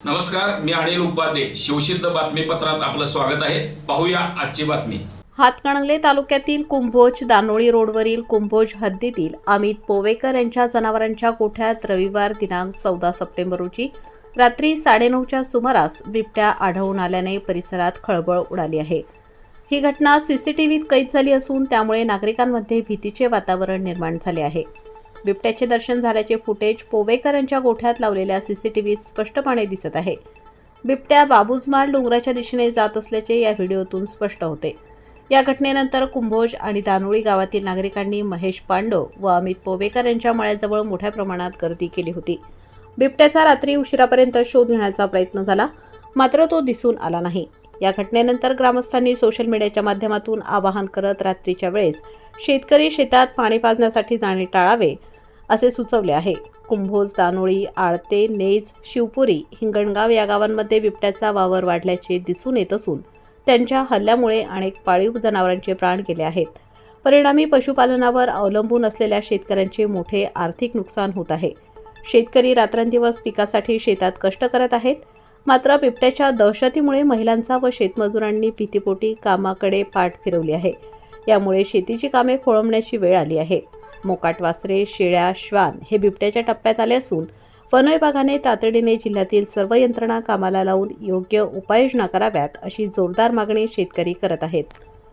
नमस्कार मी अनिल उपाध्ये. शिवसिद्ध बातमीपत्रात आपलं स्वागत आहे. पाहूया आजची बातमी. हातकणंगले तालुक्यातील कुंभोज दानोळी रोडवरील कुंभोज हद्दीतील अमित पोवेकर यांच्या जनावरांच्या गोठ्यात रविवार दिनांक चौदा सप्टेंबर रोजी रात्री साडेनऊच्या सुमारास बिबट्या आढळून आल्याने परिसरात खळबळ उडाली आहे. ही घटना सीसीटीव्हीत कैद झाली असून त्यामुळे नागरिकांमध्ये भीतीचे वातावरण निर्माण झाले आहे. बिबट्याचे दर्शन झाल्याचे फुटेज पोवेकर यांच्या गोठ्यात लावलेल्या सीसीटीव्हीत स्पष्टपणे दिसत आहे. बिबट्या बाबूजमाल डोंगराच्या दिशेने जात असल्याचे या व्हिडिओतून स्पष्ट होते. या घटनेनंतर कुंभोज आणि दानोळी गावातील नागरिकांनी महेश पांडव व अमित पोवेकर यांच्या मळ्याजवळ मोठ्या प्रमाणात गर्दी केली होती. बिबट्याचा रात्री उशिरापर्यंत शोध घेण्याचा प्रयत्न झाला मात्र तो दिसून आला नाही. या घटनेनंतर ग्रामस्थांनी सोशल मीडियाच्या माध्यमातून आवाहन करत रात्रीच्या वेळेस शेतकरी शेतात पाणी पाजण्यासाठी जाणे टाळावे असे सुचवले आहे. कुंभोज दानोळी आळते नेज शिवपुरी हिंगणगाव या गावांमध्ये बिबट्याचा वावर वाढल्याचे दिसून येत असून त्यांच्या हल्ल्यामुळे अनेक पाळीव जनावरांचे प्राण गेले आहेत. परिणामी पशुपालनावर अवलंबून असलेल्या शेतकऱ्यांचे मोठे आर्थिक नुकसान होत आहे. शेतकरी रात्रंदिवस पिकासाठी शेतात कष्ट करत आहेत. मात्र बिबट्याच्या दहशतीमुळे महिलांचा व शेतमजुरांनी भीतीपोटी कामाकडे पाठ फिरवली आहे. यामुळे शेतीची कामे खोळंबण्याची वेळ आली आहे. मोकाट वासरे शेळ्या श्वान हे बिबट्याच्या टप्प्यात आले असून वन विभागाने तातडीने जिल्ह्यातील सर्व यंत्रणा कामाला लावून योग्य उपाययोजना कराव्यात अशी जोरदार मागणी शेतकरी करत आहेत.